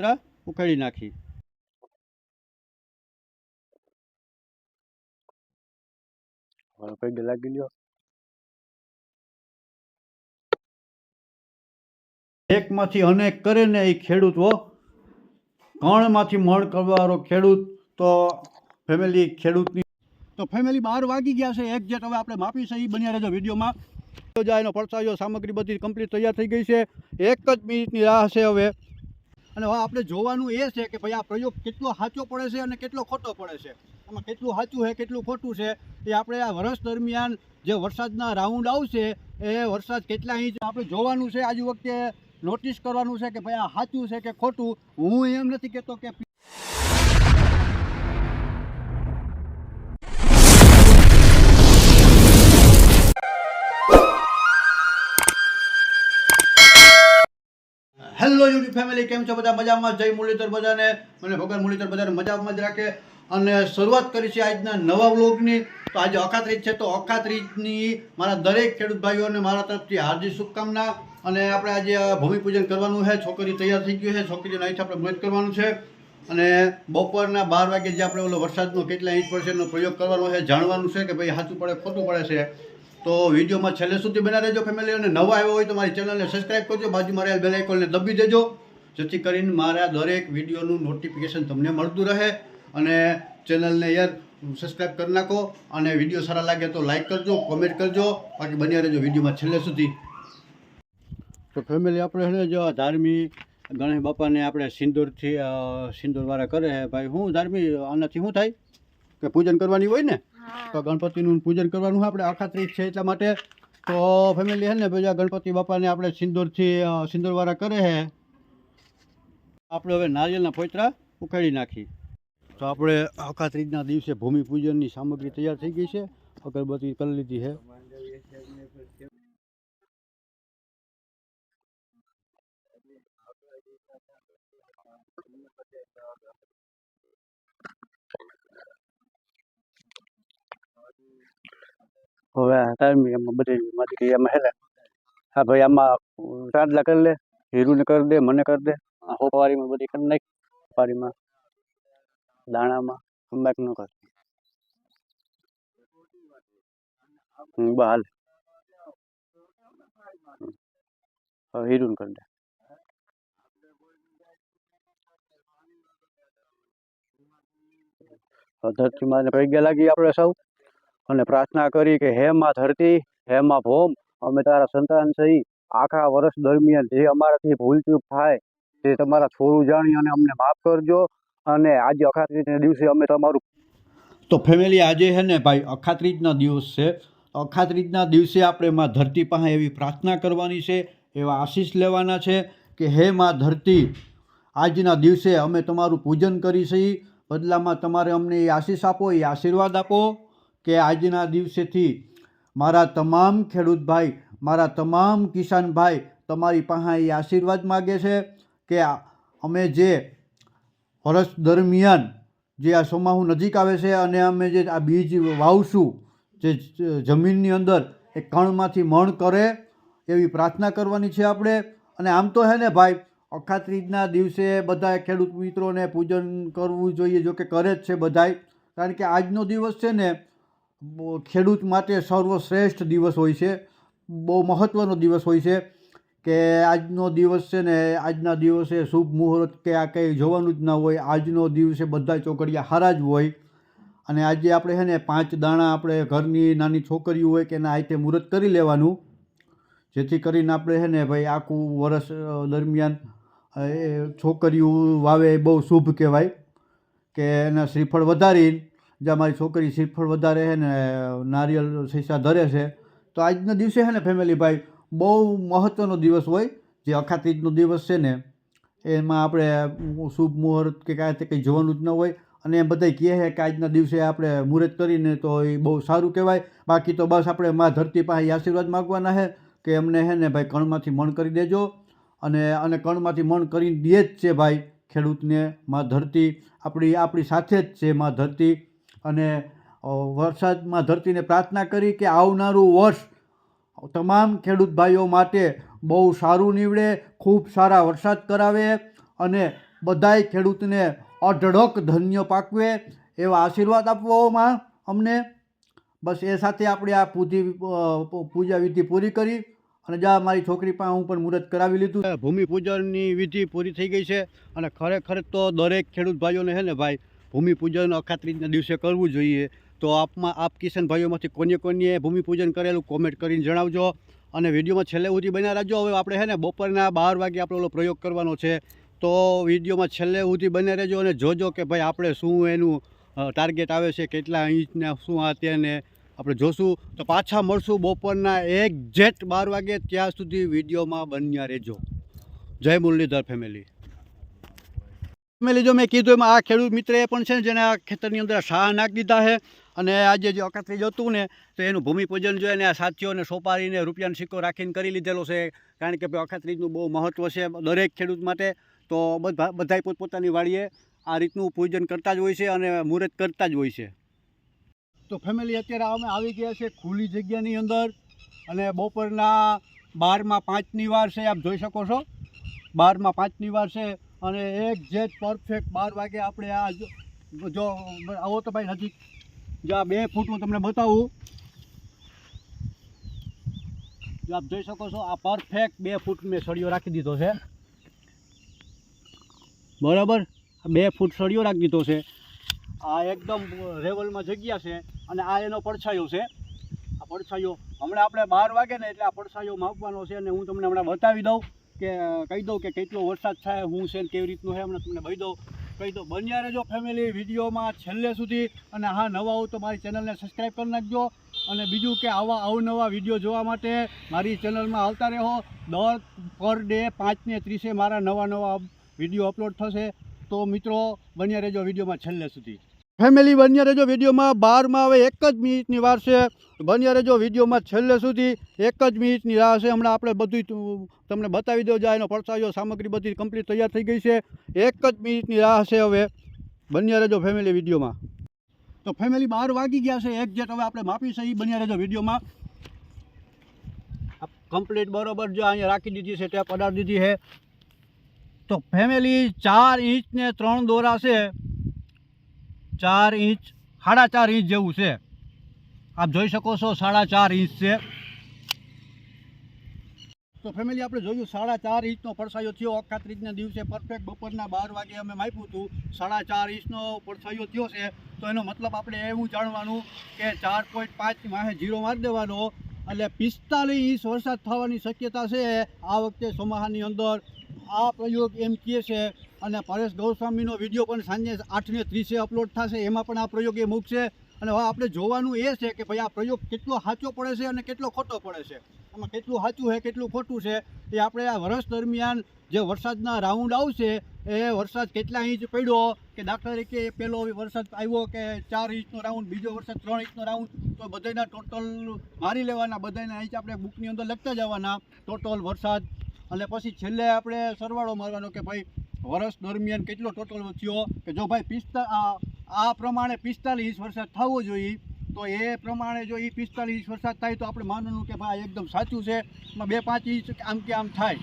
પોતરા ઉખાડી નાખી. એકમાંથી અનેક કરે ને એ ખેડૂત હો. કણમાંથી મણ કરવાવાળો ખેડૂત તો ફેમિલી ખેડૂતની તો ફેમિલી બાર વાગી ગયા છે. એક જેટ હવે આપણે માપી છે એ બન્યા રહેજો વિડીયોમાં. જાય એનો પડસાયો સામગ્રી બધી કમ્પ્લીટ તૈયાર થઈ ગઈ છે. એક જ મિનિટની રાહ છે હવે. અને હવે આપણે જોવાનું એ છે કે ભાઈ આ પ્રયોગ કેટલો સાચો પડે છે અને કેટલો ખોટો પડે છે. આમાં કેટલું સાચું છે, કેટલું ખોટું છે, એ આપણે આ વર્ષ દરમિયાન જે વરસાદના રાઉન્ડ આવશે, એ વરસાદ કેટલા ઇંચ આપણે જોવાનું છે. આજુ વખતે નોટિસ કરવાનું છે કે ભાઈ આ સાચું છે કે ખોટું? હું એમ નથી કહેતો કે હેલો યુટ્યુબ ફેમિલી કેમ છો બધા? મજામાં? જય મુરલીધર બધાને. મને ભગવાન મુરલીધર બધાને મજામાં જ રાખે. અને શરૂઆત કરી છે આજના નવા વ્લોગની. તો આજે અખાત્રીજ છે. તો અખાત્રીજની મારા દરેક ખેડૂત ભાઈઓને મારા તરફથી હાર્દિક શુભકામના. અને આપણે આજે ભૂમિપૂજન કરવાનું છે. છોકરી તૈયાર થઈ ગયું છે. છોકરીને અહીંથી આપણે મદદ કરવાનું છે. અને બપોરના બાર વાગે જે આપણે ઓલો વરસાદનો કેટલા ઇંચ પડશે એનો પ્રયોગ કરવાનો છે, જાણવાનું છે કે ભાઈ સાચું પડે, ખોટું પડે છે. તો વિડીયોમાં છેલ્લે સુધી બના રહેજો ફેમિલી અને નવા આવ્યો હોય તો મારી ચેનલને સબસ્ક્રાઈબ કરજો, બાજુમાં રહેલ બેલ આઇકોનને દબી દેજો, જેથી કરીને મારા દરેક વિડીયોનું નોટિફિકેશન તમને મળતું રહે. અને ચેનલને યાર સબસ્ક્રાઈબ કરી નાખો, અને વીડિયો સારા લાગે તો લાઇક કરજો કોમેન્ટ કરજો. બાકી બન્યા રહેજો વિડીયોમાં છેલ્લે સુધી. તો ફેમિલી આપણે છે જો ધાર્મિક ગણેશ બાપાને આપણે સિંદૂરથી સિંદૂરવાળા કરે ભાઈ. હું ધાર્મિક, આનાથી શું થાય? કે પૂજન કરવાની હોય ને? તો ગણપતિનું પૂજન કરવાનું આપણે આખા ત્રીજ છે એટલા માટે. તો ફેમિલી છે ને, બીજા ગણપતિ બાપાને આપણે સિંદૂરથી સિંદૂરવાળા કરે છે આપણે હવે નારિયેળના પોતરા ઉખાડી નાખી તો આપણે આખા ત્રીજના દિવસે ભૂમિ પૂજનની સામગ્રી તૈયાર થઈ ગઈ છે. અગરબત્તી કરી લીધી છે બધી માંથી એમાં હે ને હા ભાઈ આમાં ચાંદલા કરી લે હીરુને કરી દે મને કરી દે આ હોપારીમાં બધી કરી નાખ હોપારીમાં દાણામાં અંબાક નો કર હમ બસ હાલ હમ. હવે હીરુને કરી દે હવે ધરતી માને પૈગ્યા લાગી આપણે સૌ અને પ્રાર્થના કરી કે હે માં ધરતી, હે માં ભોમ, અમે તારા સંતાન છીએ. આખા વર્ષ દરમિયાન જે અમારાથી ભૂલચૂક થાય, તે તમારા થોડું જાણી અને અમને માફ કરજો. અને આજે અખાત્રીજના દિવસે અમે તમારું તો ફેમિલી આજે છે ને ભાઈ અખાત્રીજના દિવસ છે અખાત્રીજના દિવસે આપણે માં ધરતી પાસે એવી પ્રાર્થના કરવાની છે, એવા આશીષ લેવાના છે કે હે માં ધરતી, આજના દિવસે અમે તમારું પૂજન કરી છીએ. બદલામાં તમારે અમને એ આશીષ આપો, એ આશીર્વાદ આપો. કે આજના દિવસેથી મારા તમામ ખેડૂત ભાઈ, મારા તમામ કિસાન ભાઈ તમારી પાસે એ આશીર્વાદ માગે છે કે અમે જે વર્ષ દરમિયાન જે આ ચોમાસું નજીક આવે છે અને અમે જે આ બીજ વાવશું, જે જમીનની અંદર એ કણમાંથી મણ કરે એવી પ્રાર્થના કરવાની છે આપણે. અને આમ તો હે ને ભાઈ, અખાત્રીજના દિવસે બધા ખેડૂત મિત્રોને પૂજન કરવું જોઈએ જો કે કરે જ છે બધાય. કારણ કે આજનો દિવસ છે ને ખેડૂત માટે સર્વશ્રેષ્ઠ દિવસ હોય છે. બહુ મહત્ત્વનો દિવસ હોય છે કે આજનો દિવસ છે ને, આજના દિવસે શુભ મુહૂર્ત કે આ કંઈ જોવાનું જ ના હોય, આજનો દિવસે બધા ચોકડિયા હારા જ હોય. અને આજે આપણે છે ને પાંચ દાણા આપણે ઘરની નાની છોકરીઓ હોય કે એના હાથે મુહૂર્ત કરી લેવાનું. જેથી કરીને આપણે છે ને ભાઈ આખું વર્ષ દરમિયાન એ છોકરીઓ વાવે એ બહુ શુભ કહેવાય. કે એના શ્રીફળ વધારી જ્યાં અમારી છોકરી શ્રીફળ વધારે છે ને નારિયેળ શીશા ધરે છે, તો આજના દિવસે છે ને ફેમિલી ભાઈ, બહુ મહત્ત્વનો દિવસ હોય, જે અખાત્રીજનો દિવસ છે ને, એમાં આપણે શુભ મુહૂર્ત કે કાંઈ તે કંઈ જોવાનું જ ન હોય, અને એમ બધા કહે છે કે આજના દિવસે આપણે મુહૂર્ત કરીને તો એ બહુ સારું કહેવાય, બાકી તો બસ આપણે મા ધરતી પાસે આશીર્વાદ માગવાના છે, કે એમને છે ને, ભાઈ, કણમાંથી મણ કરી દેજો, અને અને કણમાંથી મણ કરી દે જ છે ભાઈ ખેડૂતને, માં ધરતી આપણી આપણી સાથે જ છે માં ધરતી અને વરસાદમાં ધરતીને પ્રાર્થના કરી કે આવનારું વર્ષ તમામ ખેડૂત ભાઈઓ માટે બહુ સારું નીવડે, ખૂબ સારા વરસાદ કરાવે અને બધાય ખેડૂતને અઢળક ધન્ય પાકવે એવા આશીર્વાદ આપવામાં અમને. બસ એ સાથે આપણે આ પૂજી પૂજા વિધિ પૂરી કરી અને જા મારી છોકરી પાસે હું પણ મુહૂર્ત કરાવી લીધું. ભૂમિ પૂજનની વિધિ પૂરી થઈ ગઈ છે અને ખરેખર તો દરેક ખેડૂત ભાઈઓને છે ને ભાઈ ભૂમિપૂજન અખાત્રીજના દિવસે કરવું જોઈએ. તો આપમાં, આપ કિશન ભાઈઓમાંથી કોને કોને ભૂમિપૂજન કરેલું કોમેન્ટ કરીને જણાવજો. અને વિડીયોમાં છેલ્લે સુધી બન્યા રહેજો. હવે આપણે છે ને બપોરના બાર વાગે આપણે ઓલો પ્રયોગ કરવાનો છે. તો વિડીયોમાં છેલ્લે સુધી બને રહેજો અને જોજો કે ભાઈ આપણે શું એનું ટાર્ગેટ આવે છે, કેટલા ઇંચને, શું આ તેને આપણે જોશું. તો પાછા મળશું બપોરના એક્ઝેક્ટ બાર વાગે. ત્યાં સુધી વિડીયોમાં બન્યા રહેજો. જય મુરલીધર ફેમિલી ફેમિલી જો મેં કીધું એમાં આ ખેડૂત મિત્ર એ પણ છે ને જેને આ ખેતરની અંદર શાહ નાખી દીધા છે અને આજે જે અકાત્રીજ હતું ને, તો એનું ભૂમિપૂજન જોઈને આ સાથીઓને સોપારીને રૂપિયાનો સિક્કો રાખીને કરી લીધેલો છે. કારણ કે ભાઈ અખાત્રીજનું બહુ મહત્ત્વ છે દરેક ખેડૂત માટે. તો બધા, બધાય પોતપોતાની વાડીએ આ રીતનું પૂજન કરતા જ હોય છે અને મુહૂર્ત કરતા જ હોય છે. તો ફેમિલી અત્યારે અમે આવી ગયા છે ખુલ્લી જગ્યાની અંદર અને બપોરના બારમાં પાંચની વાર છે, આપ જોઈ શકો છો. બારમાં પાંચની વાર છે. અને એક જેટ પરફેક્ટ બાર વાગે આપણે આ જો- આવો તો ભાઈ નજીક. જો આ બે ફૂટ હું તમને બતાવું. જો આપ જોઈ શકો છો, આ પરફેક્ટ બે ફૂટ મેં સળિયો રાખી દીધો છે. બરાબર? બે ફૂટ સળિયો રાખી દીધો છે. આ એકદમ રેવલમાં જગ્યા છે અને આ એનો પડછાયો છે. આ પડછાયો હમણાં આપણે બાર વાગે ને એટલે આ પડછાયો માપવાનો છે અને હું તમને હમણાં બતાવી દઉં. કે કહી દઉં કે કેટલો વરસાદ થાય, હું છે કેવી રીતનું છે, હમણાં તમને કહી દઉં. કહી દઉં, બન્યા રહેજો ફેમિલી વિડીયોમાં છેલ્લે સુધી. અને હા, નવા હો તો મારી ચેનલને સબસ્ક્રાઈબ કરી નાખજો. અને બીજું કે આવા અવનવા વીડિયો જોવા માટે મારી ચેનલમાં આવતા રહો. દર પર ડે પાંચને ત્રીસે મારા નવા નવા વીડિયો અપલોડ થશે. તો મિત્રો, બન્યા રહેજો વિડીયોમાં છેલ્લે સુધી. ફેમિલી બન્યા રહેજો વિડીયોમાં. બારમાં હવે એક જ મિનિટની વાર છે. બન્યા રહેજો વિડીયોમાં છેલ્લે સુધી એક જ મિનિટની રાહ છે. હમણાં આપણે બધું તમને બતાવી દો જાય એનો પડસાયો સામગ્રી બધી કમ્પ્લીટ તૈયાર થઈ ગઈ છે. એક જ મિનિટની રાહ છે હવે. બન્યા રહેજો ફેમિલી વિડીયોમાં. તો ફેમિલી બાર વાગી ગયા છે. એક હવે આપણે માપી છે. એ બન્યા રહેજો વિડીયોમાં. કમ્પ્લીટ બરોબર જો અહીંયા રાખી દીધી છે. ટેપ અડાડી દીધી છે. તો ફેમિલી ચાર ઇંચ ને ત્રણ દોરા છે. ચાર ઇંચ, સાડા ચાર ઇંચ જેવું છે. આપ જોઈ શકો છો સાડા ચાર ઇંચ છે. તો ફેમિલી આપણે જોયું સાડા ચાર ઇંચનો પડછાયો થયો. અખાત્રીજના દિવસે પરફેક્ટ બપોરના બાર વાગે અમે માપ્યું હતું. સાડા ચાર ઇંચનો પડછાયો થયો છે. તો એનો મતલબ આપણે એવું જાણવાનું કે ચાર પોઈન્ટ પાંચ માહે જીરો મારી દેવાનો. એટલે પિસ્તાલીસ ઇંચ વરસાદ થવાની શક્યતા છે. આ વખતે ચોમાસાની અંદર આ પ્રયોગ એમ કહે છે અને પરેશ ગૌસ્વામીનો વીડિયો પણ સાંજે આઠને ત્રીસે અપલોડ થશે, એમાં પણ આ પ્રયોગ એ મૂકશે. અને હવે આપણે જોવાનું એ છે કે ભાઈ આ પ્રયોગ કેટલો સાચો પડે છે અને કેટલો ખોટો પડે છે. આમાં કેટલું સાચું છે, કેટલું ખોટું છે, એ આપણે આ વર્ષ દરમિયાન જે વરસાદના રાઉન્ડ આવશે, એ વરસાદ કેટલા ઇંચ પડ્યો, કે દાખલા તરીકે પહેલો વરસાદ આવ્યો કે ચાર ઇંચનો રાઉન્ડ બીજો વરસાદ ત્રણ ઇંચનો રાઉન્ડ તો બધાના ટોટલ મારી લેવાના બધાના ઇંચ આપણે બુકની અંદર લખતા જવાના. ટોટલ વરસાદ અને પછી છેલ્લે આપણે સરવાળો મારવાનો કે ભાઈ વર્ષ દરમિયાન કેટલો ટોટલ થયો? કે જો ભાઈ પિસ્તા આ પ્રમાણે પિસ્તાલીસ વરસાદ થવો જોઈએ, તો એ પ્રમાણે જો એ પિસ્તાલીસ વરસાદ થાય તો આપણે માનવાનું કે ભાઈ એકદમ સાચું છે. બે પાંચ ઇંચ આમ કે આમ થાય.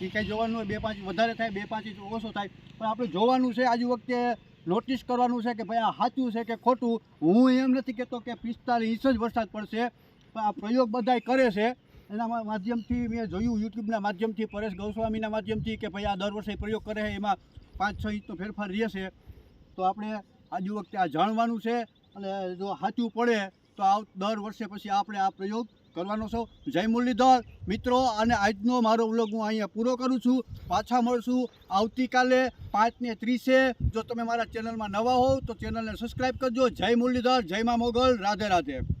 એ કંઈ જોવાનું બે પાંચ વધારે થાય, બે પાંચ ઇંચ ઓછો થાય. પણ આપણે જોવાનું છે, આજુ વખતે નોટિસ કરવાનું છે કે ભાઈ આ સાચું છે કે ખોટું? હું એમ નથી કહેતો કે પિસ્તાલીસ ઇંચ જ વરસાદ પડશે, પણ આ પ્રયોગ બધાય કરે છે. એના માધ્યમથી મેં જોયું યુટ્યુબના માધ્યમથી પરેશ ગૌસ્વામીના માધ્યમથી કે ભાઈ આ દર વર્ષે પ્રયોગ કરે એમાં પાંચ છ ઇંચનો ફેરફાર રહેશે તો આપણે આજુ વખતે આ જાણવાનું છે અને જો સાચું પડે તો આ દર વર્ષે પછી આપણે આ પ્રયોગ કરવાનો છો. જય મુરલીધર. મિત્રો, અને આજનો મારો વ્લોગ હું અહીંયા પૂરો કરું છું. પાછા મળશું આવતીકાલે પાંચને ત્રીસે. જો તમે મારા ચેનલમાં નવા હોવ તો ચેનલને સબસ્ક્રાઈબ કરજો. જય મુરલીધર. જય મા મોગલ. રાધે રાધે.